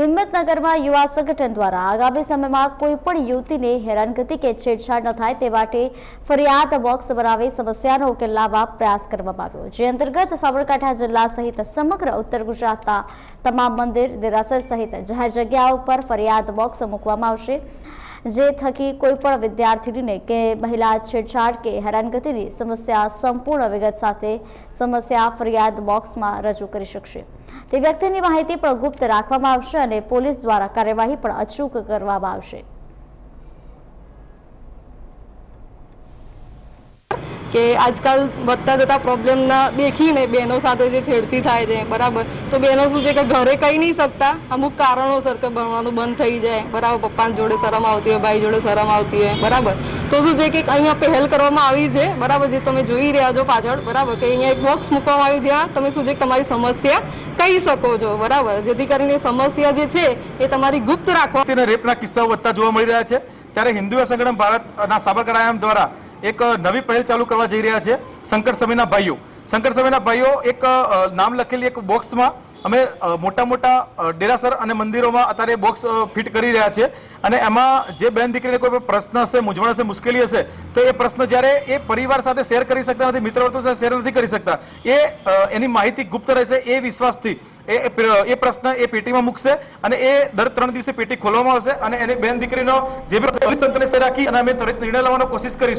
હિંમતનગરમાં યુવા સંગઠન દ્વારા આગામી સમયમાં કોઈ પણ યુવતીને હેરાનગતિ કે છેડછાડ ન થાય તે માટે ફરિયાદ બોક્સ બનાવી સમસ્યાનો ઉકેલ લાવવા પ્રયાસ કરવામાં આવ્યો. જે અંતર્ગત સાબરકાંઠા જિલ્લા સહિત સમગ્ર ઉત્તર ગુજરાતના તમામ મંદિર, દેરાસર સહિત જાહેર જગ્યાઓ પર ફરિયાદ બોક્સ મૂકવામાં આવશે. જે થકી કોઈપણ વિદ્યાર્થીનીને કે મહિલા છેડછાડ કે હેરાનગતિની સમસ્યા સંપૂર્ણ વિગત સાથે સમસ્યા ફરિયાદ બોક્સમાં રજૂ કરી શકશે. તે વ્યક્તિની માહિતી પણ ગુપ્ત રાખવામાં આવશે અને પોલીસ દ્વારા કાર્યવાહી પણ અચૂક કરવામાં આવશે. કે આજકાલ વધતા જતા પ્રોબ્લેમના દેખીને બહેનો સાથે જે છેડતી થાય છે, બરાબર? તો બહેનો શું છે કે ઘરે કહી નહીં શકતા, અમુક કારણોસર કે ભણવાનું બંધ થઈ જાય. બરાબર, પપ્પાની જોડે શરમ આવતી હોય, ભાઈ જોડે શરમ આવતી હોય, બરાબર? તો શું છે કે અહીંયા પહેલ કરવામાં આવી છે, બરાબર? જે તમે જોઈ રહ્યા છો પાછળ, બરાબર? કે અહીંયા એક બોક્સ મૂકવામાં આવ્યું જ્યાં તમે શું છે તમારી સમસ્યા કહી શકો છો. બરાબર? જેથી કરીને સમસ્યા જે છે, એ તમારી ગુપ્ત રાખવા અને રેપના કિસ્સાઓ વધતા જોવા મળી રહ્યા છે. ત્યારે હિન્દુ યુવા સંગઠન ભારતના સાબરકાંઠા આયામ દ્વારા એક નવી પહેલ ચાલુ કરવા જઈ રહ્યા છે. સંકટ સમયના ભાઈઓ. સંકટ સમયના ભાઈઓ એક નામ લખેલી એક બોક્સમાં અમે મોટા મોટા ડેરાસર અને મંદિરોમાં અત્યારે બોક્સ ફિટ કરી રહ્યા છે. અને એમાં જે બેન દીકરીને કોઈ પ્રશ્ન હશે, મૂંઝવણ હશે, મુશ્કેલી હશે, તો એ પ્રશ્ન જ્યારે એ પરિવાર સાથે શેર કરી શકતા નથી મિત્ર વર્તુ સાથે શેર નથી કરી શકતા, એ એની માહિતી ગુપ્ત રહેશે, એ વિશ્વાસથી. એ એ પ્રશ્ન એ પેટીમાં મૂકશે અને એ દર ત્રણ દિવસે પેટી ખોલવામાં આવશે અને એની બેન દીકરીનો જે બી તંત્રને રાખી અને અમે ત્વરિત નિર્ણય લેવાનો કોશિશ કરીશું.